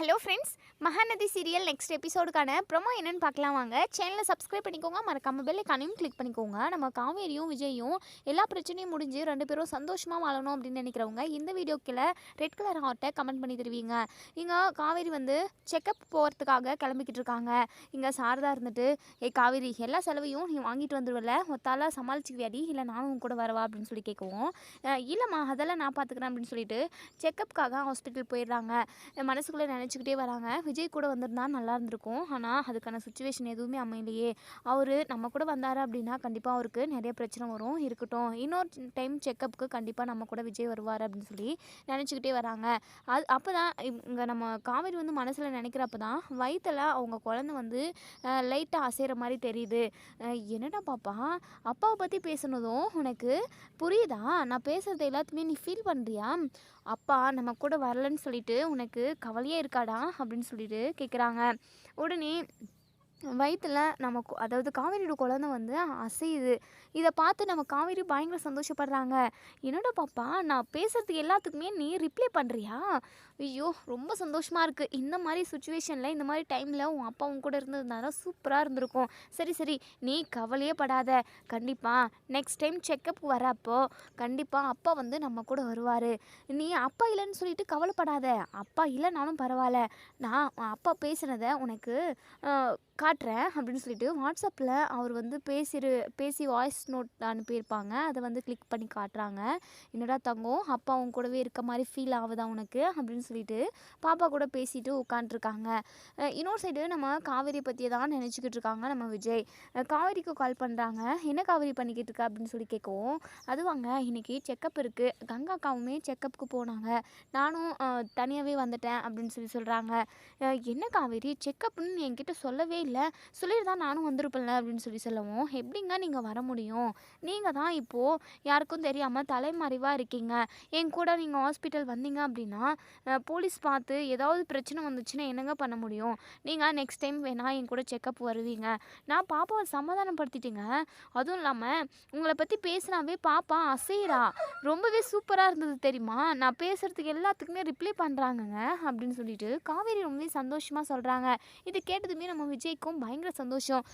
Hello friends Mahanadhi serial next எபிசோடுக்கான promo என்னென்னு பார்க்கலாம் வாங்க. சேனலை சப்ஸ்கிரைப் பண்ணிக்கோங்க. மறக்காம பெல் ஐக்கானையும் கிளிக் பண்ணிக்கோங்க. நம்ம காவேரியும் விஜயும் எல்லா பிரச்சனையும் முடிஞ்சு ரெண்டு பேரும் சந்தோஷமாக வாழணும் அப்படின்னு நினைக்கிறவங்க இந்த வீடியோ ரெட் கலர் ஹார்ட்டை கமெண்ட் பண்ணி தருவீங்க. இங்கே காவேரி வந்து செக்கப் போகிறதுக்காக கிளம்பிக்கிட்டு இருக்காங்க. இங்கே சாரதா இருந்துட்டு ஏ காவேரி எல்லா செலவையும் நீ வாங்கிட்டு வந்துருவல ஒத்தால சமாளிச்சுக்குவியாடி? இல்லை நானும் கூட வரவா? அப்படின்னு சொல்லி கேட்கவும் இல்லைம்மா அதெல்லாம் நான் பார்த்துக்கிறேன் அப்படின்னு சொல்லிட்டு செக்கப்புக்காக ஹாஸ்பிட்டல் போயிடுறாங்க. மனசுக்குள்ளே நினச்சி நினச்சிக்கிட்டே வராங்க. விஜய் கூட வந்திருந்தா நல்லா இருந்திருக்கும். ஆனால் அதுக்கான சுச்சுவேஷன் எதுவுமே அமையலையே. அவர் நம்ம கூட வந்தார் அப்படின்னா கண்டிப்பாக அவருக்கு நிறைய பிரச்சனை வரும் இருக்கட்டும். இன்னொரு டைம் செக்கப்புக்கு கண்டிப்பாக நம்ம கூட விஜய் வருவார் அப்படின்னு சொல்லி நினச்சிக்கிட்டே வராங்க. அது அப்போ தான் இங்கே நம்ம காவேரி வந்து மனசில் நினைக்கிறப்ப தான் வயிற்றில் அவங்க குழந்தை வந்து லைட்டாக அசைகிற மாதிரி தெரியுது. என்னடா பாப்பா? அப்பாவை பற்றி பேசுனதும் உனக்கு புரியுதா? நான் பேசுகிறது எல்லாத்தையுமே நீ ஃபீல் பண்ணுறியா அப்பா நம்ம கூட வரலன்னு சொல்லிட்டு உனக்கு கவலையே இருக்காடா? அப்படின்னு சொல்லிட்டு கேட்குறாங்க உடனே வயிற்றில் நம்ம அதாவது காவேரியோட குழந்தை வந்து அசையுது. இதை பார்த்து நம்ம காவேரி பயங்கர சந்தோஷப்படுறாங்க. என்னோட பாப்பா நான் பேசுகிறதுக்கு எல்லாத்துக்குமே நீ ரிப்ளை பண்ணுறியா ஐயோ ரொம்ப சந்தோஷமாக இருக்குது இந்த மாதிரி சுச்சுவேஷனில் இந்த மாதிரி டைமில் உன் அப்பா உன் கூட இருந்ததுனால சூப்பராக இருந்திருக்கும். சரி சரி நீ கவலையே படாத. கண்டிப்பாக நெக்ஸ்ட் டைம் செக்கப் வரப்போ கண்டிப்பாக அப்பா வந்து நம்ம கூட வருவார். நீ அப்பா இல்லைன்னு சொல்லிட்டு கவலைப்படாத. அப்பா இல்லைனாலும் பரவாயில்ல. நான் உன் அப்பா பேசுனதை உனக்கு காட்டுறேன் அப்படின்னு சொல்லிட்டு வாட்ஸ்அப்பில் அவர் வந்து பேசிரு பேசி வாய்ஸ் நோட் அனுப்பியிருப்பாங்க. அதை வந்து கிளிக் பண்ணி காட்டுறாங்க. என்னடா தங்கம் அப்பா அவங்க கூடவே இருக்க மாதிரி ஃபீல் ஆகுதா உனக்கு? அப்படின்னு சொல்லிட்டு பாப்பா கூட பேசிட்டு உட்காந்துருக்காங்க இன்னொரு சைடு நம்ம காவேரி பற்றியே தான் நினச்சிக்கிட்டு இருக்காங்க நம்ம விஜய். காவேரிக்கு கால் பண்ணுறாங்க என்ன காவேரி பண்ணிக்கிட்டு இருக்க? அப்படின்னு சொல்லி கேட்கவும் அதுவாங்க இன்னைக்கு செக்கப் இருக்குது கங்கா அக்காவுமே செக்கப்புக்கு போனாங்க. நானும் தனியாகவே வந்துட்டேன். அப்படின்னு சொல்லி சொல்கிறாங்க என்ன காவேரி? செக்கப்னு என்கிட்ட சொல்லவே இல்லை. சொல்லியிருந்தா நானும் வந்திருப்பேன்ல. அப்படின்னு சொல்லி சொல்லவும் எப்படிங்க நீங்கள் வர முடியும்? நீங்கள் தான் இப்போது யாருக்கும் தெரியாமல் தலைமறைவாக இருக்கீங்க. என் கூட நீங்கள் ஹாஸ்பிட்டல் வந்தீங்க அப்படின்னா போலீஸ் பார்த்து ஏதாவது பிரச்சனை வந்துச்சுன்னா என்னங்க பண்ண முடியும்? நீங்கள் நெக்ஸ்ட் டைம் வேணால் என் கூட செக்கப் வருவீங்க. நான் பாப்பாவை சமாதானப்படுத்திட்டேங்க. அதுவும் இல்லாமல் உங்களை பற்றி பேசினாவே பாப்பா அசைகிறா ரொம்பவே சூப்பராக இருந்தது தெரியுமா? நான் பேசுகிறதுக்கு எல்லாத்துக்குமே ரிப்ளை பண்ணுறாங்கங்க அப்படின்னு சொல்லிட்டு காவேரி ரொம்பவே சந்தோஷமாக சொல்கிறாங்க இது கேட்டதுமே நம்ம விஜய்க்கும் பயங்கர சந்தோஷம்.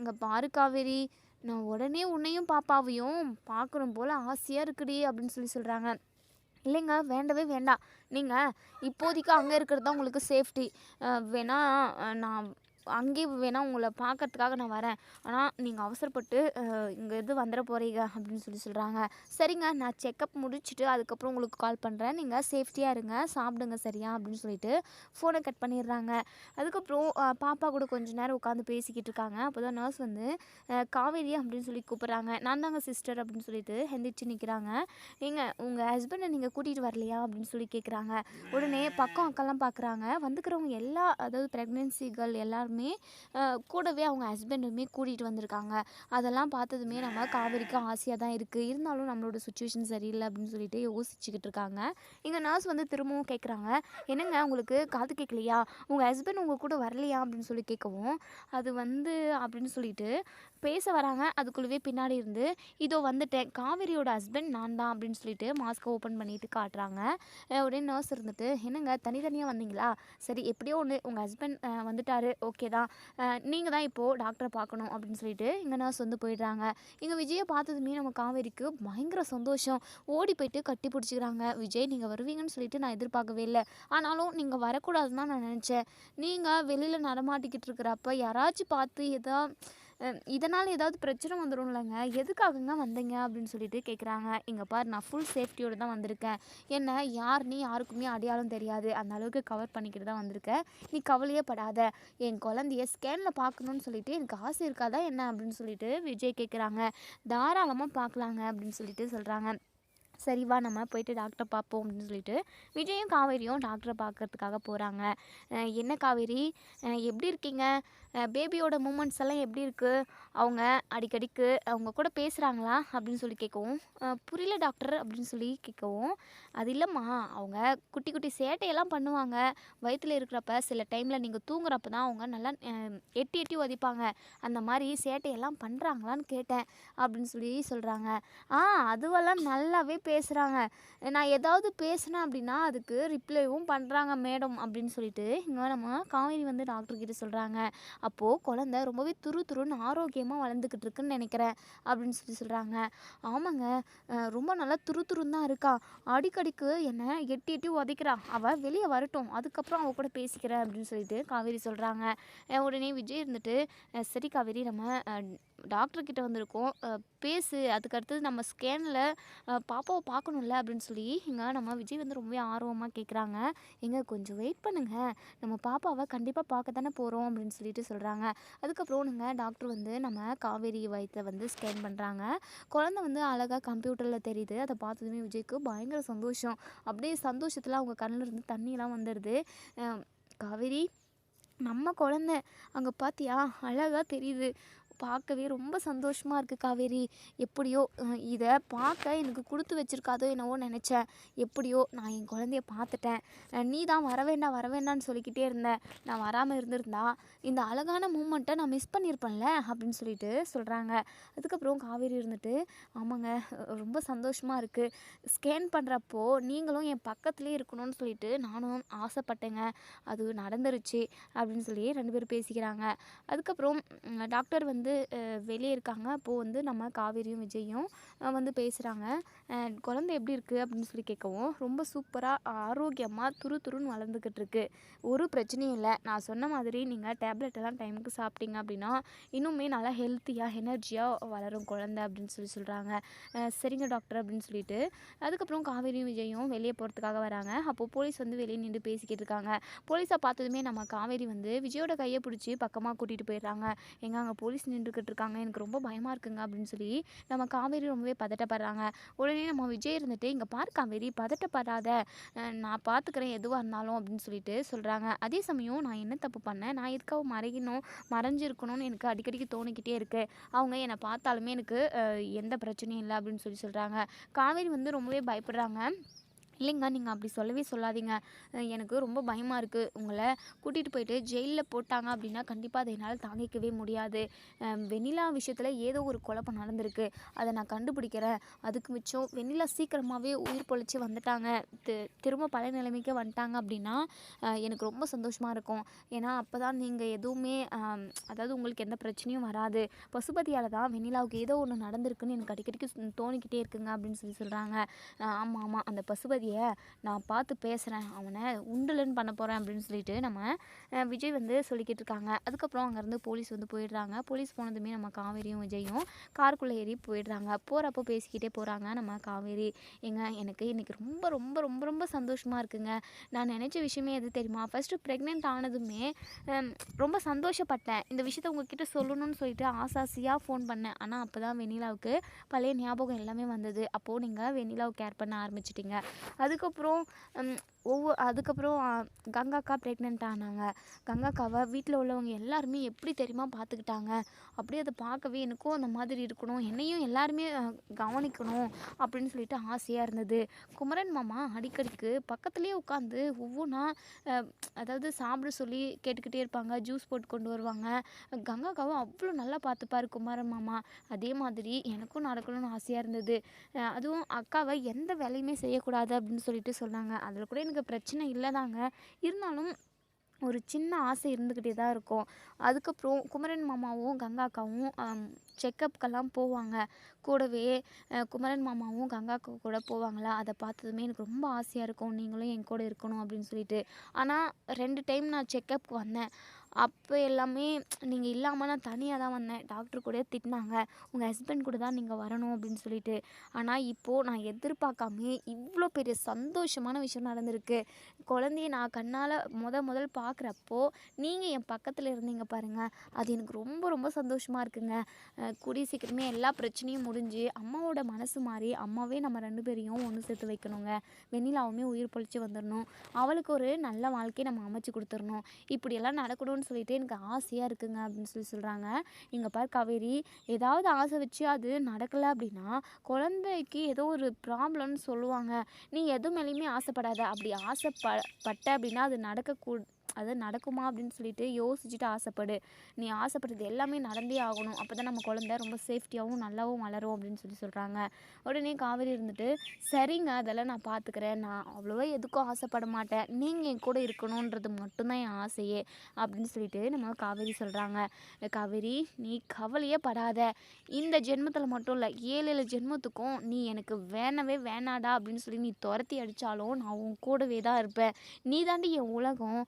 இங்கே பாரு காவேரி நான் உடனே உன்னையும் பாப்பாவையும் பார்க்கணும் போல் ஆசையாக இருக்குடி அப்படின்னு சொல்லி சொல்கிறாங்க இல்லைங்க வேண்டவே வேண்டாம். நீங்கள் இப்போதைக்கு அங்கே இருக்கிறது தான் உங்களுக்கு சேஃப்டி வேணா நான் அங்கேயே வேணால் உங்களை பார்க்கறதுக்காக நான் வரேன். ஆனால் நீங்கள் அவசரப்பட்டு இங்கே இது வந்துட போகிறீங்க அப்படின்னு சொல்லி சொல்கிறாங்க சரிங்க நான் செக்கப் முடிச்சுட்டு அதுக்கப்புறம் உங்களுக்கு கால் பண்ணுறேன் நீங்கள் சேஃப்டியாக இருங்க சாப்பிடுங்க சரியா அப்படின்னு சொல்லிட்டு ஃபோனை கட் பண்ணிடுறாங்க. அதுக்கப்புறம் பாப்பா கூட கொஞ்சம் நேரம் உட்காந்து பேசிக்கிட்டு இருக்காங்க. அப்போ தான் நர்ஸ் வந்து காவேரி அப்படின்னு சொல்லி கூப்பிட்றாங்க. நான் தாங்க சிஸ்டர் அப்படின்னு சொல்லிட்டு எந்திரிச்சு நிற்கிறாங்க ஏங்க உங்கள் ஹஸ்பண்டை நீங்கள் கூட்டிகிட்டு வரலையா அப்படின்னு சொல்லி கேட்குறாங்க உடனே பக்கம் அக்கெல்லாம் பார்க்குறாங்க வந்துக்கிறவங்க எல்லா அதாவது ப்ரெக்னென்சிகள் எல்லாருமே எல்லாருமே கூடவே அவங்க ஹஸ்பண்டுமே கூட்டிகிட்டு வந்திருக்காங்க. அதெல்லாம் பார்த்ததுமே நம்ம காவேரிக்கு ஆசையாக தான் இருக்குது இருந்தாலும் நம்மளோட சுச்சுவேஷன் சரியில்லை அப்படின்னு சொல்லிட்டு யோசிச்சுக்கிட்டு இருக்காங்க. இங்கே நர்ஸ் வந்து திரும்பவும் கேட்குறாங்க என்னங்க உங்களுக்கு காது கேட்கலையா உங்கள் ஹஸ்பண்ட் உங்கள் கூட வரலையா? அப்படின்னு சொல்லி கேட்கவும் அது வந்து அப்படின்னு சொல்லிட்டு பேச வராங்க. அதுக்குள்ளவே பின்னாடி இருந்து இதோ வந்துட்டேன். காவேரியோட ஹஸ்பண்ட் நான் தான் அப்படின்னு சொல்லிட்டு மாஸ்க்கை ஓப்பன் பண்ணிட்டு காட்டுறாங்க. உடனே நர்ஸ் இருந்துட்டு என்னங்க தனித்தனியாக வந்தீங்களா? சரி எப்படியோ ஒன்று உங்கள் ஹஸ்பண்ட் வந்துட்டாரு. ஓகே தான். நீங்கள் தான் இப்போது டாக்டரை பார்க்கணும் அப்படின்னு சொல்லிட்டு இங்கே நர்ஸ் வந்து போயிடுறாங்க. இங்கே விஜயை பார்த்ததுமே நம்ம காவேரிக்கு பயங்கர சந்தோஷம். ஓடி போயிட்டு கட்டி பிடிச்சிக்கிறாங்க. விஜய் நீங்கள் வருவீங்கன்னு சொல்லிட்டு நான் எதிர்பார்க்கவே இல்லை. ஆனாலும் நீங்கள் வரக்கூடாதுன்னு தான் நான் நினச்சேன். நீங்கள் வெளியில் நடமாட்டிக்கிட்டு இருக்கிறப்ப யாராச்சும் பார்த்து எதாவது இதனால் ஏதாவது பிரச்சனை வந்துடும் இல்லைங்க எதுக்காகங்க வந்தீங்க அப்படின்னு சொல்லிட்டு கேட்குறாங்க இங்கே பாரு நான் ஃபுல் சேஃப்டியோடு தான் வந்திருக்கேன். என்ன யாருன்னு யாருக்குமே அடையாளம் தெரியாது. அந்த அளவுக்கு கவர் பண்ணிக்கிட்டு தான் வந்திருக்கேன் நீ கவலையே படாத. என் குழந்தைய ஸ்கேனில் பார்க்கணுன்னு சொல்லிட்டு எனக்கு ஆசை இருக்காதா என்ன அப்படின்னு சொல்லிட்டு விஜய் கேட்குறாங்க தாராளமாக பார்க்கலாங்க அப்படின்னு சொல்லிட்டு சொல்கிறாங்க சரி வா நம்ம போயிட்டு டாக்டரை பார்ப்போம் அப்படின்னு சொல்லிட்டு விஜயும் காவேரியும் டாக்டரை பார்க்கறதுக்காக போகிறாங்க என்ன காவேரி? எப்படி இருக்கீங்க? பேபியோட மூமெண்ட்ஸ் எல்லாம் எப்படி இருக்குது அவங்க அடிக்கடிக்கு அவங்க கூட பேசுகிறாங்களா அப்படின்னு சொல்லி கேட்கவும் புரியல டாக்டர் அப்படின்னு சொல்லி கேட்கவும் அது இல்லைம்மா அவங்க குட்டி குட்டி சேட்டையெல்லாம் பண்ணுவாங்க. வயிற்றில் இருக்கிறப்ப சில டைமில் நீங்கள் தூங்குறப்ப தான் அவங்க நல்லா எட்டி எட்டி உதைப்பாங்க. அந்த மாதிரி சேட்டையெல்லாம் பண்ணுறாங்களான்னு கேட்டேன் அப்படின்னு சொல்லி சொல்கிறாங்க ஆ அதுவெல்லாம் நல்லாவே பேசுகிறாங்க நான் ஏதாவது பேசினேன் அப்படின்னா அதுக்கு ரிப்ளைவும் பண்ணுறாங்க மேடம் அப்படின்னு சொல்லிட்டு இங்கே நம்ம காவேரி வந்து டாக்டர்கிட்ட சொல்கிறாங்க அப்போது குழந்த ரொம்பவே துரு துருன்னு ஆரோக்கியமாக வளர்ந்துக்கிட்டு இருக்குன்னு நினைக்கிறேன் அப்படின்னு சொல்லி சொல்கிறாங்க ஆமாங்க ரொம்ப நல்லா துரு துருன்னு தான் இருக்கா. அடிக்கடிக்கு என்னை எட்டி எட்டி உதைக்கிறா. அவள் வெளியே வரட்டும் அதுக்கப்புறம் அவள் கூட பேசிக்கிறேன் அப்படின்னு சொல்லிட்டு காவேரி சொல்கிறாங்க உடனே விஜய் இருந்துட்டு சரி காவேரி நம்ம டாக்டர்கிட்ட டாக்டர் வந்திருக்கோம். பேசு அதுக்கு அடுத்தது நம்ம ஸ்கேனில் பாப்பாவை பார்க்கணும்ல அப்படின்னு சொல்லி இங்கே நம்ம விஜய் வந்து ரொம்பவே ஆர்வமாக கேட்குறாங்க எங்க கொஞ்சம் வெயிட் பண்ணுங்கள் நம்ம பாப்பாவை கண்டிப்பாக பார்க்க தானே போகிறோம் அப்படின்னு சொல்லிட்டு சொல்கிறாங்க அதுக்கப்புறம் நீங்கள் டாக்டர் வந்து நம்ம காவேரி வயிற்றை வந்து ஸ்கேன் பண்ணுறாங்க குழந்தை வந்து அழகாக கம்ப்யூட்டரில் தெரியுது. அதை பார்த்ததுமே விஜய்க்கு பயங்கர சந்தோஷம். அப்படியே சந்தோஷத்தில் அவங்க கண்ணில் இருந்து தண்ணியெல்லாம் வந்துடுது காவேரி நம்ம குழந்த அங்கே பார்த்தியா அழகாக தெரியுது. பார்க்கவே ரொம்ப சந்தோஷமாக இருக்குது காவேரி. எப்படியோ இதை பார்க்க எனக்கு கொடுத்து வச்சிருக்காதோ என்னவோ நினச்சேன். எப்படியோ நான் என் குழந்தைய பார்த்துட்டேன். நீ தான் வரவேண்டாம் வேண்டாம் சொல்லிக்கிட்டே இருந்தேன் நான் வராமல் இருந்திருந்தா இந்த அழகான மூமெண்ட்டை நான் மிஸ் பண்ணியிருப்பேன்ல அப்படின்னு சொல்லிட்டு சொல்கிறாங்க அதுக்கப்புறம் காவேரி இருந்துட்டு ஆமாங்க ரொம்ப சந்தோஷமாக இருக்குது ஸ்கேன் பண்ணுறப்போ நீங்களும் என் பக்கத்துலேயே இருக்கணும்னு சொல்லிட்டு நானும் ஆசைப்பட்டேங்க. அது நடந்துருச்சு அப்படின்னு சொல்லி ரெண்டு பேரும் பேசிக்கிறாங்க. அதுக்கப்புறம் டாக்டர் வந்து வந்து வெளியே இருக்காங்க. அப்போது வந்து நம்ம காவேரியும் விஜயும் வந்து பேசுகிறாங்க குழந்தை எப்படி இருக்குது அப்படின்னு சொல்லி கேட்கவும் ரொம்ப சூப்பராக ஆரோக்கியமாக துரு துருன்னு வளர்ந்துக்கிட்டு இருக்கு. ஒரு பிரச்சனையும் இல்லை. நான் சொன்ன மாதிரி நீங்கள் டேப்லெட் எல்லாம் டைமுக்கு சாப்பிட்டீங்க அப்படின்னா இன்னுமே நல்லா ஹெல்த்தியாக எனர்ஜியாக வளரும் குழந்தை அப்படின்னு சொல்லி சொல்கிறாங்க சரிங்க டாக்டர் அப்படின்னு சொல்லிட்டு. அதுக்கப்புறம் காவேரியும் விஜயும் வெளியே போகிறதுக்காக வராங்க. அப்போது போலீஸ் வந்து வெளியே நின்று பேசிக்கிட்டு இருக்காங்க. போலீஸை பார்த்ததுமே நம்ம காவேரி வந்து விஜயோட கையை பிடிச்சி பக்கமாக கூட்டிகிட்டு போயிடுறாங்க. எங்கே அங்கே போலீஸ் நின்றுக்கிட்டு இருக்காங்க எனக்கு ரொம்ப பயமாக இருக்குங்க அப்படின்னு சொல்லி நம்ம காவேரி ரொம்பவே பதட்டப்படுறாங்க. உடனே நம்ம விஜய் இருந்துட்டு இங்கே பார் காவேரி பதட்டப்படாத. நான் பார்த்துக்கிறேன் எதுவாக இருந்தாலும் அப்படின்னு சொல்லிட்டு சொல்கிறாங்க அதே சமயம் நான் என்ன தப்பு பண்ணேன்? நான் எதுக்காக மறையணும்? மறைஞ்சிருக்கணும்னு எனக்கு அடிக்கடிக்கு தோணிக்கிட்டே இருக்குது அவங்க என்னை பார்த்தாலுமே எனக்கு எந்த பிரச்சனையும் இல்லை அப்படின்னு சொல்லி சொல்கிறாங்க காவேரி வந்து ரொம்பவே பயப்படுறாங்க. இல்லைங்க நீங்கள் அப்படி சொல்லவே சொல்லாதீங்க. எனக்கு ரொம்ப பயமாக இருக்குது உங்களை கூட்டிகிட்டு போயிட்டு ஜெயிலில் போட்டாங்க அப்படின்னா கண்டிப்பாக அதை என்னால் தாங்கிக்கவே முடியாது. வெண்ணிலா விஷயத்தில் ஏதோ ஒரு குழப்பம் நடந்திருக்கு. அதை நான் கண்டுபிடிக்கிறேன். அதுக்கு மிச்சம் வெண்ணிலா சீக்கிரமாகவே உயிர் பொழைச்சி வந்துட்டாங்க. தி திரும்ப பழைய நிலைமைக்கு வந்துட்டாங்க அப்படின்னா எனக்கு ரொம்ப சந்தோஷமாக இருக்கும். ஏன்னா அப்போ தான் நீங்கள் எதுவுமே அதாவது உங்களுக்கு எந்த பிரச்சனையும் வராது. பசுபதியால் தான் வெண்ணிலாவுக்கு ஏதோ ஒன்று நடந்திருக்குன்னு எனக்கு அடிக்கடிக்கு தோணிக்கிட்டே இருக்குங்க அப்படின்னு சொல்லி சொல்கிறாங்க ஆமாம் ஆமாம் அந்த பசுபதி பசுபதியை நான் பார்த்து பேசுகிறேன் அவனை உண்டுலன்னு பண்ண போகிறேன் அப்படின்னு சொல்லிட்டு நம்ம விஜய் வந்து சொல்லிக்கிட்டு இருக்காங்க. அதுக்கப்புறம் அங்கேருந்து போலீஸ் வந்து போயிடுறாங்க. போலீஸ் போனதுமே நம்ம காவேரியும் விஜயும் காருக்குள்ளே ஏறி போயிடுறாங்க. போகிறப்போ பேசிக்கிட்டே போகிறாங்க நம்ம காவேரி. ஏங்க எனக்கு இன்றைக்கி ரொம்ப ரொம்ப ரொம்ப ரொம்ப சந்தோஷமாக இருக்குங்க. நான் நினச்ச விஷயமே எது தெரியுமா? ஃபஸ்ட்டு ப்ரெக்னென்ட் ஆனதுமே ரொம்ப சந்தோஷப்பட்டேன். இந்த விஷயத்த உங்ககிட்ட சொல்லணும்னு சொல்லிட்டு ஆசாசியாக ஃபோன் பண்ணேன். ஆனால் அப்போ தான் வெண்ணிலாவுக்கு பழைய ஞாபகம் எல்லாமே வந்தது. அப்போது நீங்கள் வெண்ணிலாவை கேர் பண்ண ஆரம்பிச்சிட்டிங்க. அதுக்கப்புறம் ஒவ்வொரு அதுக்கப்புறம் கங்காக்கா ப்ரெக்னென்ட் ஆனாங்க. கங்காக்காவை வீட்டில் உள்ளவங்க எல்லாருமே எப்படி தெரியுமா பார்த்துக்கிட்டாங்க அப்படியே அதை பார்க்கவே எனக்கும் அந்த மாதிரி இருக்கணும். என்னையும் எல்லாருமே கவனிக்கணும் அப்படின்னு சொல்லிட்டு ஆசையாக இருந்தது. குமரன் மாமா அடிக்கடிக்கு பக்கத்துலேயே உட்காந்து ஒவ்வொன்றா அதாவது சாப்பிட சொல்லி கேட்டுக்கிட்டே இருப்பாங்க. ஜூஸ் போட்டு கொண்டு வருவாங்க. கங்காக்காவும் அவ்வளோ நல்லா பார்த்துப்பாரு குமரன் மாமா. அதே மாதிரி எனக்கும் நடக்கணும்னு ஆசையாக இருந்தது. அதுவும் அக்காவை எந்த வேலையுமே செய்யக்கூடாது அப்படின்னு சொல்லிட்டு சொன்னாங்க. அதில் கூட எனக்கு பிரச்சனை இல்லை தாங்க இருந்தாலும் ஒரு சின்ன ஆசை இருந்துக்கிட்டே தான் இருக்கும். அதுக்கப்புறம் குமரன் மாமாவும் கங்கா அக்காவும் செக்கப்புக்கெல்லாம் போவாங்க. கூடவே குமரன் மாமாவும் கங்கா அக்கா கூட போவாங்களா? அதை பார்த்ததுமே எனக்கு ரொம்ப ஆசையாக இருக்கும். நீங்களும் என் கூட இருக்கணும் அப்படின்னு சொல்லிட்டு. ஆனால் ரெண்டு டைம் நான் செக்கப்புக்கு வந்தேன். அப்போ எல்லாமே நீங்கள் இல்லாமல் நான் தனியாக தான் வந்தேன். டாக்டர் கூட திட்டினாங்க. உங்கள் ஹஸ்பண்ட் கூட தான் நீங்கள் வரணும் அப்படின்னு சொல்லிட்டு. ஆனால் இப்போது நான் எதிர்பார்க்காமே இவ்வளோ பெரிய சந்தோஷமான விஷயம் நடந்திருக்கு. குழந்தைய நான் கண்ணால் முத முதல் பார்க்குறப்போ நீங்கள் என் பக்கத்தில் இருந்தீங்க பாருங்கள் அது எனக்கு ரொம்ப ரொம்ப சந்தோஷமாக இருக்குங்க. கூடிய சீக்கிரமே எல்லா பிரச்சனையும் முடிஞ்சு அம்மாவோட மனசு மாறி அம்மாவே நம்ம ரெண்டு பேரையும் ஒன்று சேர்த்து வைக்கணுங்க. வெண்ணிலாவுமே உயிர் பொழிச்சு வந்துடணும். அவளுக்கு ஒரு நல்ல வாழ்க்கையை நம்ம அமைச்சு கொடுத்துடணும். இப்படியெல்லாம் நடக்கணும்னு சொல்லிட்டு எனக்கு ஆசையாக இருக்குங்க அப்படின்னு சொல்லி சொல்கிறாங்க இங்கே பார் கவேரி ஏதாவது ஆசை வச்சு அது நடக்கலை அப்படின்னா குழந்தைக்கு ஏதோ ஒரு ப்ராப்ளம்னு சொல்லுவாங்க. நீ எது மேலேயுமே ஆசைப்படாத. அப்படி ஆசைப்ப பட்ட அப்படின்னா அது நடக்க அது நடக்குமா அப்படின்னு சொல்லிட்டு யோசிச்சுட்டு ஆசைப்படு. நீ ஆசைப்படுறது எல்லாமே நடந்தே ஆகணும். அப்போ தான் நம்ம குழந்த ரொம்ப சேஃப்டியாகவும் நல்லாவும் வளரும் அப்படின்னு சொல்லி சொல்கிறாங்க உடனே காவேரி இருந்துட்டு சரிங்க அதெல்லாம் நான் பார்த்துக்கிறேன் நான் அவ்வளோவா எதுக்கும் ஆசைப்பட மாட்டேன். நீங்கள் என் கூட இருக்கணுன்றது மட்டும்தான் என் ஆசையே அப்படின்னு சொல்லிட்டு நம்ம காவேரி சொல்கிறாங்க காவேரி நீ கவலையே படாத. இந்த ஜென்மத்தில் மட்டும் இல்லை ஏழு ஏழு ஜென்மத்துக்கும் நீ எனக்கு வேணவே வேணாடா அப்படின்னு சொல்லி நீ துரத்தி அடித்தாலும் நான் உன் கூடவே தான் இருப்பேன். நீ தாண்டி என் உலகம்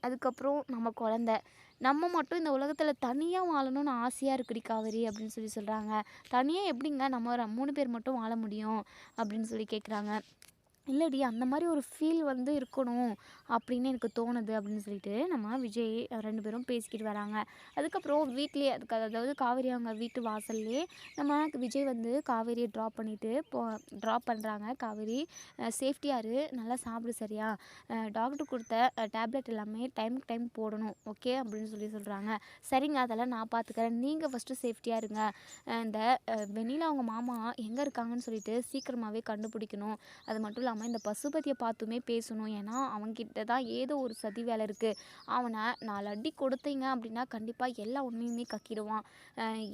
அதுக்கப்புறம் நம்ம குழந்த. நம்ம மட்டும் இந்த உலகத்தில் தனியாக வாழணும்னு ஆசையாக இருக்குடி காவேரி அப்படின்னு சொல்லி சொல்கிறாங்க தனியாக எப்படிங்க நம்ம ஒரு மூணு பேர் மட்டும் வாழ முடியும் அப்படின்னு சொல்லி கேட்குறாங்க இல்லடி அந்த மாதிரி ஒரு ஃபீல் வந்து இருக்கணும். அப்படின்னு எனக்கு தோணுது அப்படின்னு சொல்லிட்டு நம்ம விஜய் ரெண்டு பேரும் பேசிக்கிட்டு வராங்க. அதுக்கப்புறம் வீட்லேயே அதுக்கு அதாவது காவேரி அவங்க வீட்டு வாசல்லே நம்ம விஜய் வந்து காவேரியை ட்ராப் பண்ணிவிட்டு போ ட்ராப் பண்ணுறாங்க காவேரி சேஃப்டியாக இரு நல்லா சாப்பிடு சரியா? டாக்டர் கொடுத்த டேப்லெட் எல்லாமே டைமுக்கு டைம் போடணும் ஓகே அப்படின்னு சொல்லி சொல்கிறாங்க சரிங்க அதெல்லாம் நான் பார்த்துக்கிறேன் நீங்கள் ஃபஸ்ட்டு சேஃப்டியாக இருங்க. இந்த அஹ் வெண்ணிலா அவங்க மாமா எங்கே இருக்காங்கன்னு சொல்லிட்டு சீக்கிரமாகவே கண்டுபிடிக்கணும். அது மட்டும் இல்லாமல் இந்த பசுபதியை பார்த்துமே பேசணும். ஏன்னா அவங்ககிட்ட தான் ஏதோ ஒரு சதி வேலை இருக்குது அவனை நாலு அடி கொடுத்தீங்க அப்படின்னா கண்டிப்பாக எல்லா உண்மையுமே கக்கிடுவான்.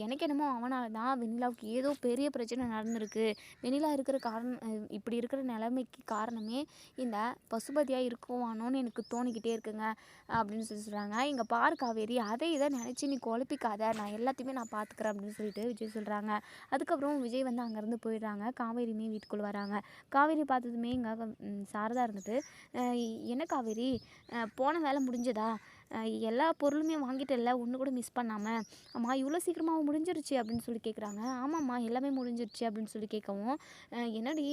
எனக்கு என்னமோ அவனால் தான் வெண்ணிலாவுக்கு ஏதோ பெரிய பிரச்சனை நடந்திருக்கு. வெண்ணிலா இருக்கிற காரணம் இப்படி இருக்கிற நிலைமைக்கு காரணமே இந்த பசுபதியாக இருக்குவானோன்னு எனக்கு தோணிக்கிட்டே இருக்குங்க அப்படின்னு சொல்லி சொல்கிறாங்க இங்கே பார் காவேரி அதை இதை நினச்சி நீ குழப்பிக்காத. நான் எல்லாத்தையுமே நான் பார்த்துக்கிறேன் அப்படின்னு சொல்லிட்டு விஜய் சொல்கிறாங்க அதுக்கப்புறம் விஜய் வந்து அங்கேருந்து போயிடுறாங்க. காவேரியுமே வீட்டுக்குள்ளே வராங்க. காவேரி பார்த்ததுமே இங்கே சாரதா இருந்துட்டு எனக்கு காவேரி போன வேலை முடிஞ்சதா? எல்லா பொருளுமே வாங்கிட்டல ஒன்று கூட மிஸ் பண்ணாமல் அம்மா இவ்வளோ சீக்கிரமாக முடிஞ்சிருச்சு அப்படின்னு சொல்லி கேட்குறாங்க ஆமாம்மா எல்லாமே முடிஞ்சிருச்சு அப்படின்னு சொல்லி கேட்கவும் என்னடி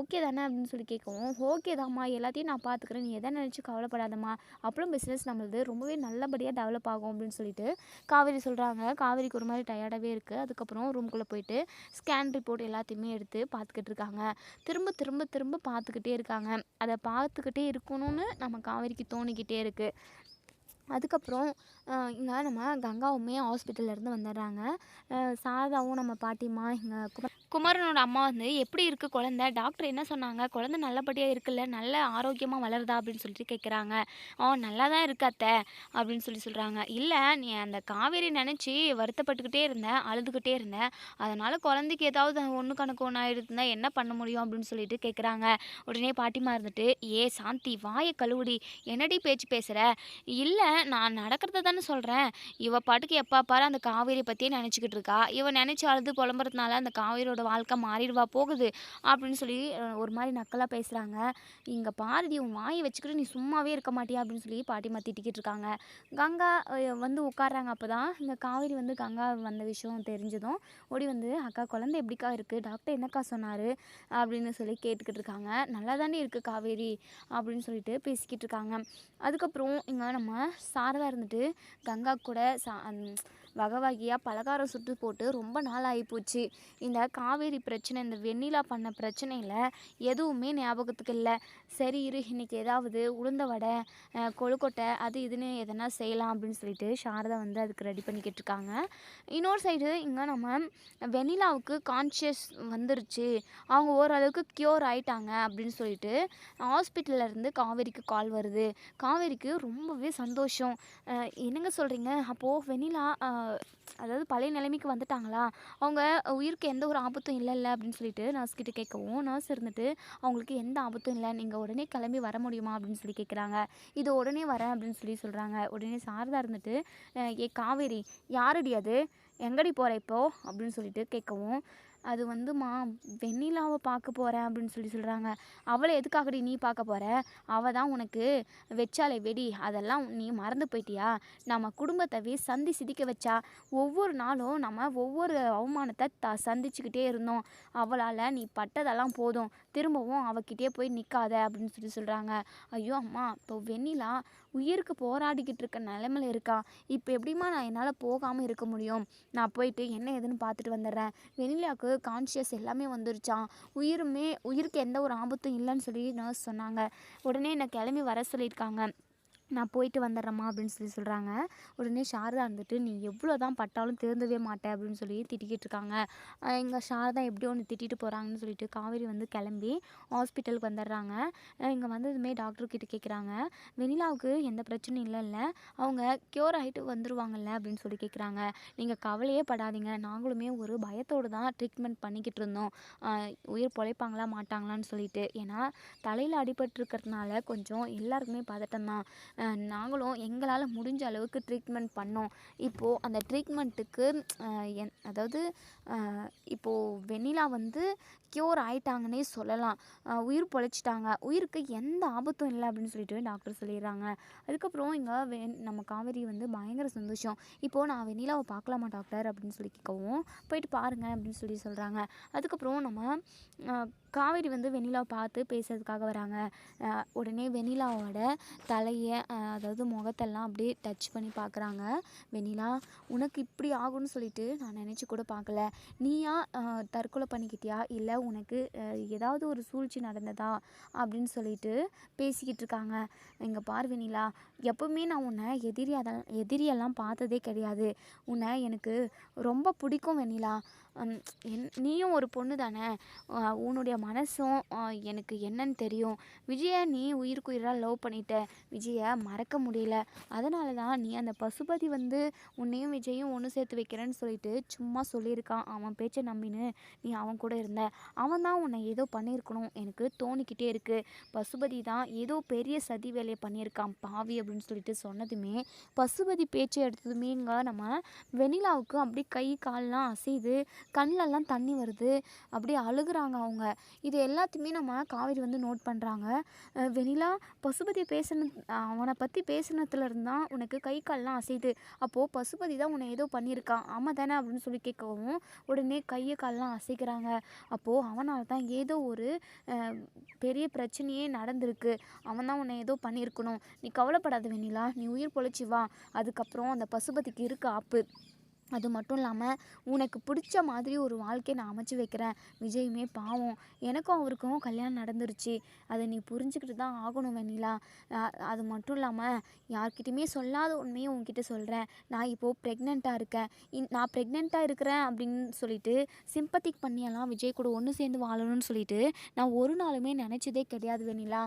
ஓகே தானே அப்படின்னு சொல்லி கேட்கவும் ஓகே தாம்மா எல்லாத்தையும் நான் பார்த்துக்கிறேன் நீ எதை நினச்சி கவலைப்படாதம்மா. அப்புறம் பிஸ்னஸ் நம்மளது ரொம்பவே நல்லபடியாக டெவலப் ஆகும் அப்படின்னு சொல்லிட்டு காவேரி சொல்கிறாங்க காவேரிக்கு ஒரு மாதிரி டயர்டாகவே இருக்குது அதுக்கப்புறம் ரூம்குள்ளே போயிட்டு ஸ்கேன் ரிப்போர்ட் எல்லாத்தையுமே எடுத்து பார்த்துக்கிட்டு இருக்காங்க. திரும்ப திரும்ப திரும்ப பார்த்துக்கிட்டே இருக்காங்க. அதை பார்த்துக்கிட்டே இருக்கணும்னு நம்ம காவேரிக்கு தோணிக்கிட்டே இருக்குது அதுக்கப்புறம் இங்கே நம்ம கங்காவுமே ஹாஸ்பிட்டல்ல இருந்து வந்துடுறாங்க சாரதாவும் நம்ம பாட்டிமா இங்கே குமர் குமரனோட அம்மா வந்து எப்படி இருக்குது குழந்த? டாக்டர் என்ன சொன்னாங்க? குழந்த நல்லபடியாக இருக்குல்ல? நல்ல ஆரோக்கியமாக வளருதா? அப்படின்னு சொல்லிட்டு கேட்குறாங்க ஆ நல்லா தான் இருக்கு அத்தை அப்படின்னு சொல்லி சொல்கிறாங்க இல்லை நீ அந்த காவேரி நினச்சி வருத்தப்பட்டுக்கிட்டே இருந்தேன் அழுதுகிட்டே இருந்தேன் அதனால் குழந்தைக்கு ஏதாவது ஒன்று கணக்கு ஒன்று ஆயிடுதுன்னா என்ன பண்ண முடியும்? அப்படின்னு சொல்லிட்டு கேட்குறாங்க உடனே பாட்டிமா இருந்துட்டு ஏ சாந்தி வாயை கழுவுடி. என்னடி பேச்சு பேசுகிற இல்லை நான் நடக்கிறத தானே சொல்கிறேன் இவ பாட்டுக்கு எப்போ பாரு அந்த காவேரி பற்றியே நினச்சிக்கிட்டு இருக்கா. இவன் நினச்சி அழுது புலம்புறதுனால அந்த காவேரியோட வாழ்க்கை மாறிடுவா போகுது அப்படின்னு சொல்லி ஒரு மாதிரி நக்கலாக பேசுகிறாங்க இங்கே பாரதி உன் வாயை வச்சுக்கிட்டு நீ சும்மாவே இருக்க மாட்டியா அப்படின்னு சொல்லி பாட்டிமா திட்டிக்கிட்டு இருக்காங்க. கங்கா வந்து உட்காடுறாங்க அப்போ தான் இந்த காவேரி வந்து கங்கா வந்த விஷயம் தெரிஞ்சதும் ஓடி வந்து அக்கா குழந்தை எப்படிக்கா இருக்குது டாக்டர் என்னக்கா சொன்னார்? அப்படின்னு சொல்லி கேட்டுக்கிட்டு இருக்காங்க. நல்லா தானே இருக்குது காவேரி அப்படின்னு சொல்லிட்டு பேசிக்கிட்டு இருக்காங்க. அதுக்கப்புறம் இங்கே நம்ம சாரதா இருந்துட்டு கங்கா கூட சா வகை வகையாக பலகாரம் சுட்டு போட்டு ரொம்ப நாள் ஆகிப்போச்சு இந்த காவேரி பிரச்சனை இந்த வெண்ணிலா பண்ண பிரச்சனையில் எதுவுமே ஞாபகத்துக்கு இல்லை. சரி இரு இன்றைக்கி ஏதாவது உளுந்த வடை கொழுக்கொட்டை அது இதுன்னு எதனா செய்யலாம் அப்படின்னு சொல்லிட்டு சாரதா வந்து அதுக்கு ரெடி பண்ணிக்கிட்டு இருக்காங்க. இன்னொரு சைடு இங்கே நம்ம வெண்ணிலாவுக்கு கான்ஷியஸ் வந்துருச்சு. அவங்க ஓரளவுக்கு க்யூர் ஆயிட்டாங்க அப்படின்னு சொல்லிட்டு ஹாஸ்பிட்டல்ல இருந்து காவேரிக்கு கால் வருது. காவேரிக்கு ரொம்பவே சந்தோஷம். என்னங்க சொல்கிறீங்க அப்போது வெண்ணிலா அதாவது பழைய நிலைமைக்கு வந்துட்டாங்களா? அவங்க உயிருக்கு எந்த ஒரு ஆபத்தும் இல்லைல்ல அப்படின்னு சொல்லிட்டு நர்ஸ் கிட்ட கேட்கவும் நர்ஸ் இருந்துட்டு அவங்களுக்கு எந்த ஆபத்தும் இல்லை நீங்கள் உடனே கிளம்பி வர முடியுமா? அப்படின்னு சொல்லி கேட்குறாங்க இது உடனே வரேன் அப்படின்னு சொல்லி சொல்கிறாங்க உடனே சாரதா இருந்துட்டு ஏ காவேரி யாரடி அது? எங்கடி போகிற இப்போ? அப்படின்னு சொல்லிட்டு கேட்கவும் அது வந்துமா வெண்ணிலாவை பார்க்க போகிறேன் அப்படின்னு சொல்லி சொல்கிறாங்க அவளை எதுக்காகடி நீ பார்க்க போகிற அவள் தான் உனக்கு வச்சாலே வெடி. அதெல்லாம் நீ மறந்து போயிட்டியா? நம்ம குடும்பத்தவே சந்தி சிதிக்க வச்சா ஒவ்வொரு நாளும் நம்ம ஒவ்வொரு அவமானத்தை த சந்திச்சுக்கிட்டே இருந்தோம். அவளால் நீ பட்டதெல்லாம் போதும். திரும்பவும் அவகிட்டே போய் நிற்காத அப்படின்னு சொல்லி சொல்கிறாங்க ஐயோ அம்மா இப்போ வெண்ணிலா உயிருக்கு போராடிக்கிட்டு இருக்க நிலமையில இருக்கா? இப்போ எப்படிம்மா நான் என்னால் போகாமல் இருக்க முடியும்? நான் போயிட்டு என்ன ஏதுன்னு பார்த்துட்டு வந்துடுறேன். வெண்ணிலாவுக்கு கான்ஷியஸ் எல்லாமே வந்துருச்சான் உயிருமே உயிருக்கு எந்த ஒரு ஆபத்தும் இல்லைன்னு சொல்லி நர்ஸ் சொன்னாங்க. உடனே என்னை கிளம்பி வர சொல்லியிருக்காங்க. நான் போயிட்டு வந்துடுறேம்மா அப்படின்னு சொல்லி சொல்கிறாங்க உடனே சாரதா இருந்துட்டு நீ எவ்வளோ தான் பட்டாலும் திருந்தவே மாட்டே அப்படின்னு சொல்லி திட்டிக்கிட்டு இருக்காங்க. இங்கே சாரதா எப்படி ஒன்று திட்டிட்டு போகிறாங்கன்னு சொல்லிட்டு காவேரி வந்து கிளம்பி ஹாஸ்பிட்டலுக்கு வந்துடுறாங்க. இங்கே வந்ததுமே டாக்டர்கிட்ட கேட்குறாங்க வெனிலாவுக்கு எந்த பிரச்சனையும் இல்லை இல்லை. அவங்க க்யூர் ஆகிட்டு வந்துடுவாங்கல்ல அப்படின்னு சொல்லி கேட்குறாங்க நீங்கள் கவலையே படாதீங்க. நாங்களுமே ஒரு பயத்தோடு தான் ட்ரீட்மெண்ட் பண்ணிக்கிட்டு இருந்தோம். உயிர் பொழைப்பாங்களா மாட்டாங்களான்னு சொல்லிட்டு. ஏன்னா தலையில் அடிபட்டிருக்கறதுனால கொஞ்சம் எல்லாருக்குமே பதட்டம் தான். நாங்களும் எங்களால் முடிஞ்ச அளவுக்கு ட்ரீட்மெண்ட் பண்ணோம். இப்போது அந்த ட்ரீட்மெண்ட்டுக்கு என் அதாவது இப்போது வெண்ணிலா வந்து க்யூர் ஆயிட்டாங்கன்னே சொல்லலாம். உயிர் பொழைச்சிட்டாங்க. உயிருக்கு எந்த ஆபத்தும் இல்லை அப்படின்னு சொல்லிட்டு டாக்டர் சொல்லிடுறாங்க. அதுக்கப்புறம் இங்கே வெ நம்ம காவேரி வந்து பயங்கர சந்தோஷம். இப்போது நான் வெண்ணிலாவை பார்க்கலாமா டாக்டர் அப்படின்னு சொல்லி கேட்கவும் போயிட்டு பாருங்க அப்படின்னு சொல்லி சொல்கிறாங்க அதுக்கப்புறம் நம்ம காவேரி வந்து வெண்ணிலாவை பார்த்து பேசுறதுக்காக வராங்க. உடனே வெண்ணிலாவோட தலையை அதாவது முகத்தெல்லாம் அப்படியே டச் பண்ணி பார்க்குறாங்க. வெண்ணிலா உனக்கு இப்படி ஆகும்னு சொல்லிட்டு நான் நினச்சி கூட பார்க்கல. நீயா தற்கொலை பண்ணிக்கிட்டியா? இல்லை உனக்கு ஏதாவது ஒரு சூழ்ச்சி நடந்ததா? அப்படின்னு சொல்லிட்டு பேசிக்கிட்டு இருக்காங்க. இங்கே பார் வெண்ணிலா எப்பவுமே நான் உன்னை எதிரியாக எதிரியெல்லாம் பார்த்ததே கிடையாது. உன்னை எனக்கு ரொம்ப பிடிக்கும் வெண்ணிலா. என் நீயும் ஒரு பொண்ணு தானே? உன்னுடைய மனசும் எனக்கு என்னன்னு தெரியும். விஜயை நீ உயிருக்குயிராக லவ் பண்ணிட்ட. விஜயை மறக்க முடியல. அதனால தான் நீ அந்த பசுபதி வந்து உன்னையும் விஜயும் ஒன்று சேர்த்து வைக்கிறேன்னு சொல்லிட்டு சும்மா சொல்லியிருக்கான். அவன் பேச்சை நம்பின்னு நீ அவன் கூட இருந்த. அவன் தான் உன்னை ஏதோ பண்ணியிருக்கணும். எனக்கு தோணிக்கிட்டே இருக்குது பசுபதி தான் ஏதோ பெரிய சதி வேலையை பண்ணியிருக்கான் பாவி அப்படின்னு சொல்லிட்டு சொன்னதுமே பசுபதி பேச்சை எடுத்ததுமேங்க நம்ம வெனிலாவுக்கு அப்படி கை கால்லாம் அசையுது. கண்ணிலலாம் தண்ணி வருது. அப்படியே அழுகுறாங்க அவங்க. இது எல்லாத்தையுமே நம்ம காவேரி வந்து நோட் பண்ணுறாங்க வெண்ணிலா பசுபதி பேசின அவனை பற்றி பேசினதுலேருந்து தான் உனக்கு கை கால்லாம் அசையுது. அப்போது பசுபதி தான் உன்னை ஏதோ பண்ணியிருக்கான் ஆமாம் தானே அப்படின்னு சொல்லி கேட்கவும் உடனே கையை கால்லாம் அசைக்கிறாங்க. அப்போது அவனால் தான் ஏதோ ஒரு பெரிய பிரச்சனையே நடந்திருக்கு. அவன் தான் உன்னை ஏதோ பண்ணியிருக்கணும். நீ கவலைப்படாத வெண்ணிலா நீ உயிர் பொழைச்சி வா. அதுக்கப்புறம் அந்த பசுபதிக்கு இருக்க ஆப்பு. அது மட்டும் இல்லாமல் உனக்கு பிடிச்ச மாதிரி ஒரு வாழ்க்கையை நான் அமைச்சு வைக்கிறேன். விஜயுமே பாவம். எனக்கும் அவருக்கும் கல்யாணம் நடந்துருச்சு. அதை நீ புரிஞ்சுக்கிட்டு தான் ஆகணும் வெண்ணிலா. அது மட்டும் இல்லாமல் யார்கிட்டையுமே சொல்லாத உண்மையை உன்கிட்ட சொல்கிறேன் நான் இப்போது ப்ரெக்னெண்ட்டாக இருக்கேன். இன் நான் ப்ரெக்னெண்ட்டாக இருக்கிறேன் அப்படின்னு சொல்லிட்டு சிம்பத்திக் பண்ணியெல்லாம் விஜய் கூட ஒன்று சேர்ந்து வாழணும்னு சொல்லிட்டு நான் ஒரு நாளுமே நினச்சதே கிடையாது வெண்ணிலா.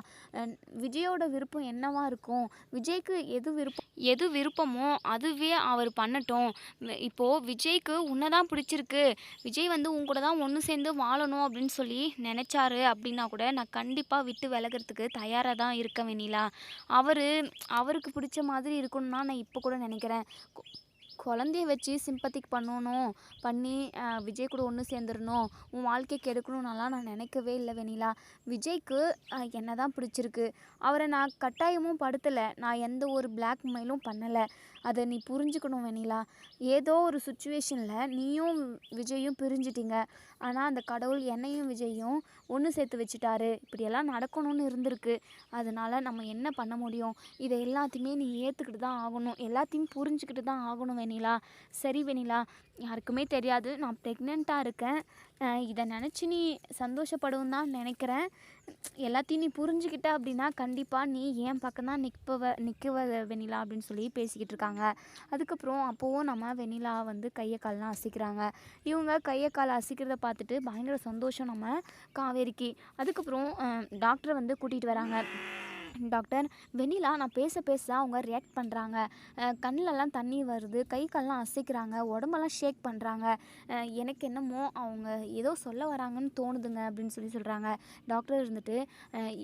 விஜயோட விருப்பம் என்னவாக இருக்கும்? விஜய்க்கு எது விருப்பம் எது விருப்பமோ அதுவே அவர் பண்ணட்டும். இப்போது விஜய்க்கு உன்னை தான் பிடிச்சிருக்கு. விஜய் வந்து உன் கூட தான் ஒன்று சேர்ந்து வாழணும் அப்படின்னு சொல்லி நினச்சாரு அப்படின்னா கூட நான் கண்டிப்பாக விட்டு விலகிறதுக்கு தயாராக தான் இருக்கேன் வெண்ணிலா. அவர் அவருக்கு பிடிச்ச மாதிரி இருக்கணும்னா நான் இப்போ கூட நினைக்கிறேன். குழந்தைய வச்சு சிம்பத்திக் பண்ணணும் பண்ணி விஜய் கூட ஒன்று சேர்ந்துடணும் உன் வாழ்க்கை கெடுக்கணும்னாலாம் நான் நினைக்கவே இல்லை வெனிலா விஜய்க்கு என்ன தான் பிடிச்சிருக்கு. அவரை நான் கட்டாயமும் படுத்தலை. நான் எந்த ஒரு பிளாக்மெயிலும் பண்ணலை. அதை நீ புரிஞ்சுக்கணும் வெண்ணிலா. ஏதோ ஒரு சுச்சுவேஷனில் நீயும் விஜயும் பிரிஞ்சிட்டிங்க. ஆனால் அந்த கடவுள் என்னையும் விஜயும் ஒன்று சேர்த்து வச்சுட்டாரு. இப்படியெல்லாம் நடக்கணும்னு இருந்திருக்கு. அதனால் நம்ம என்ன பண்ண முடியும்? இதை எல்லாத்தையுமே நீ ஏற்றுக்கிட்டு தான் ஆகணும். எல்லாத்தையும் புரிஞ்சுக்கிட்டு தான் ஆகணும் வெண்ணிலா. சரி வெண்ணிலா யாருக்குமே தெரியாது. நான் ப்ரெக்னெண்ட்டாக இருக்கேன். இதை நினச்சி நீ சந்தோஷப்படும் தான் நினைக்கிறேன். எல்லாத்தையும் நீ புரிஞ்சுக்கிட்ட அப்படின்னா கண்டிப்பாக நீ என் பக்கம் தான் நிற்பவ நிற்குவ வெண்ணிலா அப்படின்னு சொல்லி பேசிக்கிட்டு இருக்காங்க. அதுக்கப்புறம் அப்போவும் நம்ம வெண்ணிலா வந்து கையை கால்லாம் அசைக்கிறாங்க. இவங்க கையை கால் அசைக்கிறத பார்த்துட்டு பயங்கர சந்தோஷம் நம்ம காவேரிக்கு. அதுக்கப்புறம் டாக்டரை வந்து கூட்டிகிட்டு வராங்க. டாக்டர் வெண்ணிலா நான் பேச பேச அவங்க ரியாக்ட் பண்ணுறாங்க கண்ணிலெல்லாம் தண்ணி வருது கை கால்லாம் அசைக்கிறாங்க உடம்பெல்லாம் ஷேக் பண்ணுறாங்க எனக்கு என்னமோ அவங்க ஏதோ சொல்ல வராங்கன்னு தோணுதுங்க அப்படின்னு சொல்லி சொல்கிறாங்க டாக்டர் இருந்துட்டு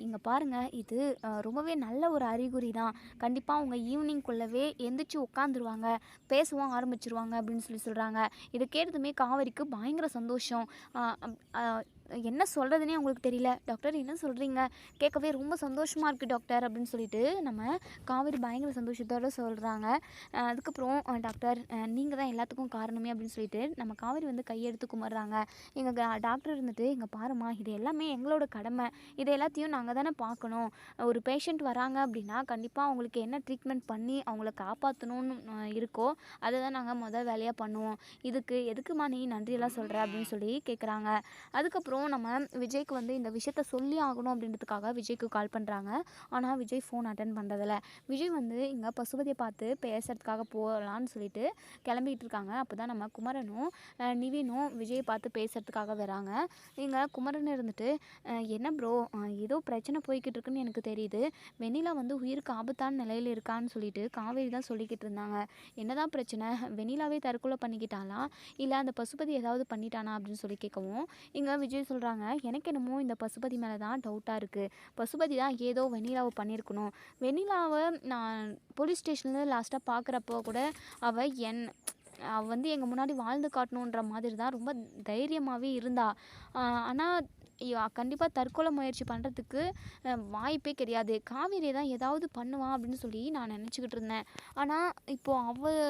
இங்கே பாருங்கள் இது ரொம்பவே நல்ல ஒரு அறிகுறி தான். கண்டிப்பாக அவங்க ஈவினிங்குள்ளவே எந்திரிச்சு உட்காந்துருவாங்க பேசவும் ஆரம்பிச்சிருவாங்க அப்படின்னு சொல்லி சொல்கிறாங்க இதை கேட்டதுமே காவேரிக்கு பயங்கர சந்தோஷம். என்ன சொல்கிறதுனே அவங்களுக்கு தெரியல. டாக்டர் என்ன சொல்கிறீங்க கேட்கவே ரொம்ப சந்தோஷமாக இருக்குது டாக்டர் அப்படின்னு சொல்லிட்டு நம்ம காவேரி பயங்கர சந்தோஷத்தோடு சொல்கிறாங்க அதுக்கப்புறம் டாக்டர் நீங்கள் தான் எல்லாத்துக்கும் காரணமே அப்படின்னு சொல்லிட்டு நம்ம காவேரி வந்து கையெடுத்து கும்பிட்றாங்க எங்கள் டாக்டர் இருந்துட்டு இங்கே பாருமா இது எல்லாமே எங்களோட கடமை. இதை எல்லாத்தையும் நாங்கள் தானே பார்க்கணும். ஒரு பேஷண்ட் வராங்க அப்படின்னா கண்டிப்பாக அவங்களுக்கு என்ன ட்ரீட்மெண்ட் பண்ணி அவங்கள காப்பாற்றணும்னு இருக்கோ அதை தான் நாங்கள் முதல் வேலையாக பண்ணுவோம். இதுக்கு எதுக்குமா நீ நன்றியெல்லாம் சொல்கிற அப்படின்னு சொல்லி கேட்குறாங்க அதுக்கப்புறம் அதுக்கப்புறம் நம்ம விஜய்க்கு வந்து இந்த விஷயத்த சொல்லி ஆகணும் அப்படின்றதுக்காக விஜய்க்கு கால் பண்ணுறாங்க ஆனால் விஜய் ஃபோன் அட்டன் பண்ணுறதில்ல விஜய் வந்து இங்கே பசுபதியை பார்த்து பேசுகிறதுக்காக போகலான்னு சொல்லிட்டு கிளம்பிட்டு இருக்காங்க. அப்போ தான் நம்ம குமரனும் நிவினும் விஜயை பார்த்து பேசுகிறதுக்காக வராங்க. இங்கே குமரன் இருந்துட்டு என்ன ப்ரோ ஏதோ பிரச்சனை போய்கிட்டு இருக்குன்னு எனக்கு தெரியுது. வெண்ணிலா வந்து உயிருக்கு ஆபத்தான நிலையில் இருக்கான்னு சொல்லிட்டு காவேரி தான் சொல்லிக்கிட்டு இருந்தாங்க. என்னதான் பிரச்சனை? வெண்ணிலாவே தற்கொலை பண்ணிக்கிட்டாளா? இல்லை அந்த பசுபதி ஏதாவது பண்ணிட்டானா? அப்படின்னு சொல்லி கேட்கவும் இங்கே விஜய் சொல்கிறாங்க எனக்கு என்னமோ இந்த பசுபதி மேலே தான் டவுட்டாக இருக்குது பசுபதி தான் ஏதோ வெண்ணிலாவை பண்ணியிருக்கணும். வெண்ணிலாவை நான் போலீஸ் ஸ்டேஷன்லேருந்து லாஸ்ட்டாக பார்க்குறப்போ கூட அவள் என் அவ வந்து எங்கள் முன்னாடி வாழ்ந்து காட்டணுன்ற மாதிரி தான் ரொம்ப தைரியமாகவே இருந்தா. ஆனால் கண்டிப்பாக தற்கொலை முயற்சி பண்ணுறதுக்கு வாய்ப்பே கிடையாது. காவேரி தான் ஏதாவது பண்ணுவான் அப்படின்னு சொல்லி நான் நினச்சிக்கிட்டு இருந்தேன். ஆனால் இப்போது அவள்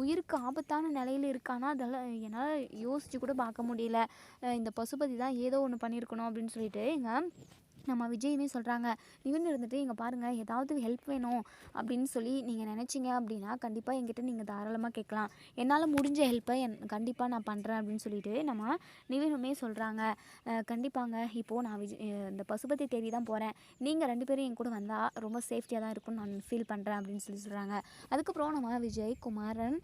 உயிருக்கு ஆபத்தான நிலையில் இருக்கானா? அதெல்லாம் என்னால் யோசித்து கூட பார்க்க முடியல. இந்த பசுபதி தான் ஏதோ ஒன்று பண்ணியிருக்கணும் அப்படின்னு சொல்லிட்டு எங்கள் நம்ம விஜயுமே சொல்கிறாங்க இவன் இருந்துட்டு இங்கே பாருங்கள் ஏதாவது ஹெல்ப் வேணும் அப்படின்னு சொல்லி நீங்கள் நினச்சிங்க அப்படின்னா கண்டிப்பாக எங்கிட்ட நீங்கள் தாராளமாக கேட்கலாம். என்னால் முடிஞ்ச ஹெல்ப்பை என் கண்டிப்பாக நான் பண்ணுறேன் அப்படின்னு சொல்லிட்டு நம்ம நிவினுமே சொல்கிறாங்க கண்டிப்பாங்க. இப்போது நான் விஜய் இந்த பசுபதி தேடி தான் போகிறேன் நீங்கள் ரெண்டு பேரும் என் கூட வந்தால் ரொம்ப சேஃப்டியாக தான் இருக்கும்னு நான் ஃபீல் பண்ணுறேன் அப்படின்னு சொல்லி சொல்கிறாங்க அதுக்கப்புறம் நம்ம விஜய் குமாரன்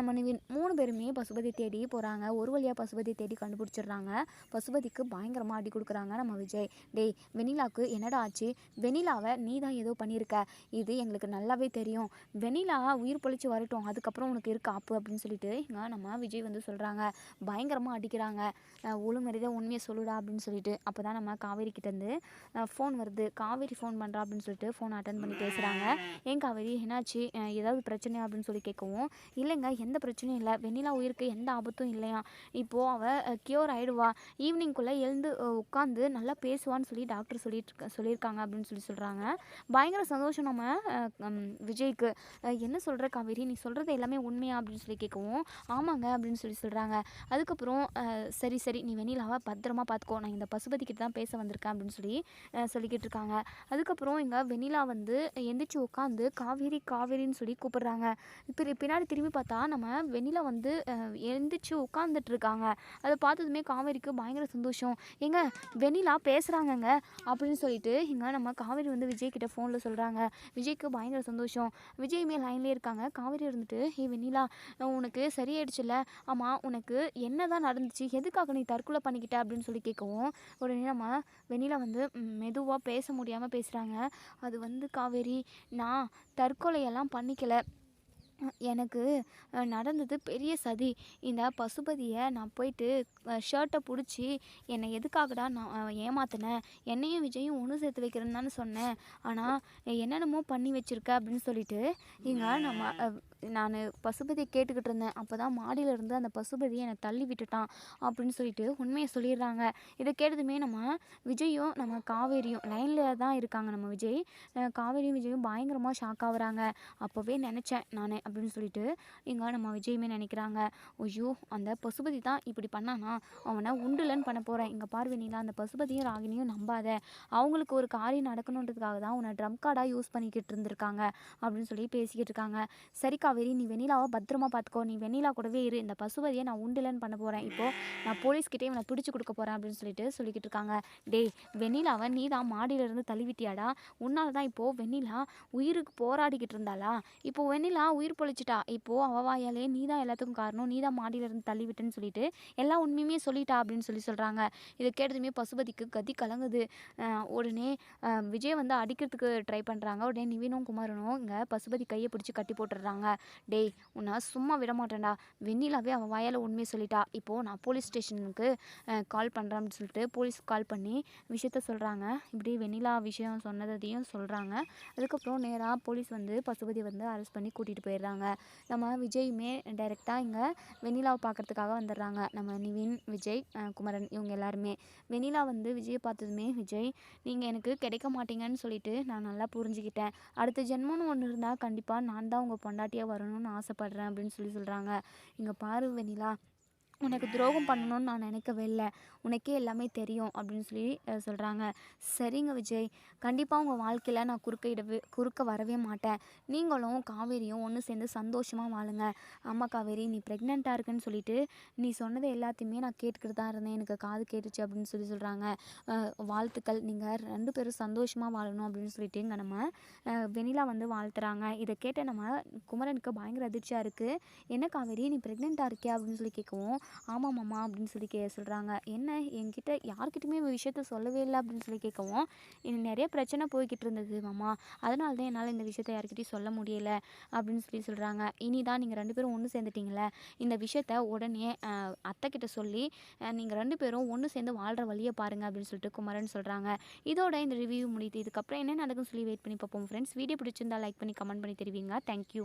நம்ம நிவின் மூணு பேருமே பசுபதி தேடி போகிறாங்க ஒரு வழியாக பசுபதி தேடி கண்டுபிடிச்சிடுறாங்க. பசுபதிக்கு பயங்கரமாக அடி கொடுக்குறாங்க நம்ம விஜய். டேய் வெனிலாவுக்கு என்னடா ஆச்சு? வெனிலாவை நீ தான் ஏதோ பண்ணியிருக்க. இது எங்களுக்கு நல்லாவே தெரியும். வெனிலா உயிர் பொழிச்சு வரட்டும். அதுக்கப்புறம் உனக்கு இருக்கு ஆப்பு அப்படின்னு சொல்லிட்டு இங்கே நம்ம விஜய் வந்து சொல்கிறாங்க பயங்கரமாக அடிக்கிறாங்க. அஹ் உண்மையை சொல்லுடா அப்படின்னு சொல்லிட்டு. அப்போ தான் நம்ம காவேரி கிட்டேருந்து ஃபோன் வருது. காவேரி ஃபோன் பண்ணுறா அப்படின்னு சொல்லிட்டு ஃபோன் அட்டன் பண்ணி பேசுகிறாங்க ஏன் காவேரி என்னாச்சு? ஏதாவது பிரச்சனையா அப்படின்னு சொல்லி கேட்கவும் இல்லைங்க எந்த பிரச்சனையும் இல்லை. வெண்ணிலா உயிருக்கு எந்த ஆபத்தும் இல்லையா? இப்போது அவள் க்யூர் ஆகிடுவா ஈவினிங்குள்ளே எழுந்து உட்காந்து நல்லா பேசுவான்னு சொல்லி டாக்டர் சொல்லிட்டு இருக்க- சொல்லியிருக்காங்க அப்படின்னு சொல்லி சொல்கிறாங்க பயங்கர சந்தோஷம் நம்ம விஜய்க்கு. என்ன சொல்கிற காவேரி? நீ சொல்கிறது எல்லாமே உண்மையா அப்படின்னு சொல்லி கேட்கவும் ஆமாங்க அப்படின்னு சொல்லி சொல்கிறாங்க அதுக்கப்புறம் சரி சரி நீ வெண்ணிலாவை பத்திரமா பார்த்துக்கோ. நான் இந்த பசுபதி கிட்ட தான் பேச வந்திருக்கேன் அப்படின்னு சொல்லி சொல்லிக்கிட்டு இருக்காங்க. அதுக்கப்புறம் இங்கே வெண்ணிலா வந்து எந்திரிச்சு உட்காந்து காவேரி காவேரின்னு சொல்லி கூப்பிடுறாங்க. இப்போ பின்னாடி திரும்பி பார்த்தா நம்ம வெண்ணிலா வந்து அஹ், எந்திரிச்சு உட்காந்துட்டு இருக்காங்க. அதை பார்த்ததுமே காவேரிக்கு பயங்கர சந்தோஷம். எங்க வெண்ணிலா பேசுகிறாங்கங்க அப்படின்னு சொல்லிட்டு இங்கே நம்ம காவேரி வந்து விஜய் கிட்ட ஃபோனில் சொல்கிறாங்க விஜய்க்கு பயங்கர சந்தோஷம். விஜயுமே லைன்லேயே இருக்காங்க. காவேரி இருந்துட்டு ஹே வெண்ணிலா உனக்கு சரியாயிடுச்சுல்ல. ஆமாம் உனக்கு என்ன தான் நடந்துச்சு? எதுக்காக நீ தற்கொலை பண்ணிக்கிட்ட? அப்படின்னு சொல்லி கேட்கவும் உடனே நம்ம வெண்ணிலா வந்து மெதுவாக பேச முடியாமல் பேசுகிறாங்க அது வந்து காவேரி நான் தற்கொலையெல்லாம் பண்ணிக்கலை. எனக்கு நடந்தது பெரிய சதி. இந்த பசுபதியை நான் போயிட்டு ஷர்ட்டை பிடிச்சி என்னை எதுக்காகடா நான் ஏமாத்தினேன் என்னையும் விஜயும் ஒன்று சேர்த்து வைக்கிறேன்னு தானே சொன்னேன். ஆனால் என்னென்னமோ பண்ணி வச்சிருக்க அப்படின்னு சொல்லிட்டு இங்கே நம்ம நான் பசுபதியை கேட்டுக்கிட்டு இருந்தேன். அப்போ தான் மாடியிலேருந்து அந்த பசுபதியை என்னை தள்ளி விட்டுட்டான் அப்படின்னு சொல்லிட்டு உண்மையை சொல்லிடுறாங்க. இதை கேட்டதுமே நம்ம விஜயும் நம்ம காவேரியும் லைனில் தான் இருக்காங்க நம்ம விஜய். காவேரியும் விஜயும் பயங்கரமாக ஷாக் ஆகுறாங்க. அப்போவே நினச்சேன் நான் அப்படின்னு சொல்லிட்டு இங்கே நம்ம விஜயுமே நினைக்கிறாங்க. ஐயோ அந்த பசுபதி தான் இப்படி பண்ணானா? அவனை உண்டுலன்னு பண்ண போகிறேன் இங்கே பார்வனிலா அந்த பசுபதியும் ராகினியும் நம்பாத. அவங்களுக்கு ஒரு காரியம் நடக்கணுன்றதுக்காக தான் உன்னை ட்ரம் கார்டாக யூஸ் பண்ணிக்கிட்டு இருந்திருக்காங்க அப்படின்னு சொல்லி பேசிக்கிட்டு இருக்காங்க. சரிக்கா காவேரி நீ வெண்ணிலாவை பத்திரமா பார்த்துக்கோ நீ வெண்ணிலா கூடவே இரு. இந்த பசுபதியை நான் உண்டுலன்னு பண்ண போகிறேன் இப்போது நான் போலீஸ்கிட்டே இவனை பிடிச்சி கொடுக்க போகிறேன் அப்படின்னு சொல்லிட்டு சொல்லிக்கிட்டு இருக்காங்க. டேய் வெண்ணிலாவை நீ தான் மாடியிலேருந்து தள்ளிவிட்டியாடா? உன்னால் தான் இப்போது வெண்ணிலா உயிருக்கு போராடிக்கிட்டு இருந்தாளா? இப்போது வெண்ணிலா உயிர் பொழிச்சிட்டா? இப்போது அவ வாயாலே நீ தான் எல்லாத்துக்கும் காரணம். நீ தான் மாடியிலேருந்து தள்ளிவிட்டேன்னு சொல்லிட்டு எல்லா உண்மையுமே சொல்லிட்டா அப்படின்னு சொல்லி சொல்கிறாங்க இதை கேட்டதுமே பசுபதிக்கு கதி கலங்குது. உடனே விஜய் வந்து அடிக்கிறதுக்கு ட்ரை பண்ணுறாங்க உடனே நிவினும் குமாரனும் இங்கே பசுபதி கையை பிடிச்சி கட்டி போட்டுடுறாங்க. டேய் உன்னை சும்மா விட மாட்டேன்டா வெண்ணிலாவே அவன் வாயால் உண்மையை சொல்லிட்டா. இப்போது நான் போலீஸ் ஸ்டேஷனுக்கு கால் பண்ணுறேன் அப்படின்னு சொல்லிட்டு போலீஸ் கால் பண்ணி விஷயத்த சொல்கிறாங்க இப்படி வெண்ணிலா விஷயம் சொன்னதையும் சொல்கிறாங்க அதுக்கப்புறம் நேராக போலீஸ் வந்து பசுபதி வந்து அரெஸ்ட் பண்ணி கூட்டிகிட்டு போயிடுறாங்க. நம்ம விஜயுமே டைரெக்டாக இங்கே வெண்ணிலாவை பார்க்கறதுக்காக வந்துடுறாங்க. நம்ம நிவின் விஜய் குமரன் இவங்க எல்லாருமே. வெண்ணிலா வந்து விஜயை பார்த்ததுமே விஜய் நீங்கள் எனக்கு கிடைக்க மாட்டீங்கன்னு சொல்லிட்டு நான் நல்லா புரிஞ்சுக்கிட்டேன். அடுத்த ஜென்மம்னு ஒன்று இருந்தால் கண்டிப்பாக நான் தான் உங்கள் பொண்டாட்டியாக வரணும்னு ஆசைப்பட்றேன் அப்படின்னு சொல்லி சொல்கிறாங்க இங்கே பாரு வெண்ணிலா உனக்கு துரோகம் பண்ணணும்னு நான் நினைக்கவே இல்லை. உனக்கே எல்லாமே தெரியும் அப்படின்னு சொல்லி சொல்கிறாங்க சரிங்க விஜய். கண்டிப்பாக உங்கள் வாழ்க்கையில் நான் குறுக்க இடவே குறுக்க வரவே மாட்டேன். நீங்களும் காவேரியும் ஒன்று சேர்ந்து சந்தோஷமாக வாழுங்க. ஆமாம் காவேரி நீ ப்ரெக்னெண்ட்டாக இருக்குன்னு சொல்லிட்டு நீ சொன்னது எல்லாத்தையுமே நான் கேட்டுக்கிட்டு தான் இருந்தேன். எனக்கு காது கேட்டுச்சு அப்படின்னு சொல்லி சொல்கிறாங்க வாழ்த்துக்கள். நீங்கள் ரெண்டு பேரும் சந்தோஷமாக வாழணும் அப்படின்னு சொல்லிட்டு இங்கே நம்ம வெனிலா வெண்ணிலா வந்து வாழ்த்துறாங்க. இதை கேட்ட நம்ம குமரனுக்கு பயங்கர அதிர்ச்சியாக இருக்குது என்ன காவேரி நீ ப்ரெக்னெண்ட்டாக இருக்கியா அப்படின்னு சொல்லி கேட்கவும் ஆமாம் மாமா அப்படின்னு சொல்லி கே சொல்கிறாங்க என்ன? என்கிட்ட யார்கிட்டையுமே விஷயத்த சொல்லவே இல்லை அப்படின்னு சொல்லி கேட்கவும் எனக்கு நிறைய பிரச்சனை போய்கிட்டு இருந்தது மாமா. அதனால தான் என்னால் இந்த விஷயத்த யார்கிட்டையும் சொல்ல முடியலை அப்படின்னு சொல்லி சொல்கிறாங்க இனி தான் நீங்கள் ரெண்டு பேரும் ஒன்று சேர்ந்துட்டிங்களே. இந்த விஷயத்த உடனே அத்தைக்கிட்ட சொல்லி நீங்கள் ரெண்டு பேரும் ஒன்று சேர்ந்து வாழ்கிற வழியை பாருங்கள் அப்படின்னு சொல்லிட்டு குமரன் சொல்கிறாங்க இதோட இந்த ரிவ்யூ முடியுது. இதுக்கப்புறம் என்ன நடக்கும்னு சொல்லி வெயிட் பண்ணி பார்ப்போம் ஃப்ரெண்ட்ஸ் வீடியோ பிடிச்சிருந்தா லைக் பண்ணி கமெண்ட் பண்ணி தெரிவிங்க. Thank you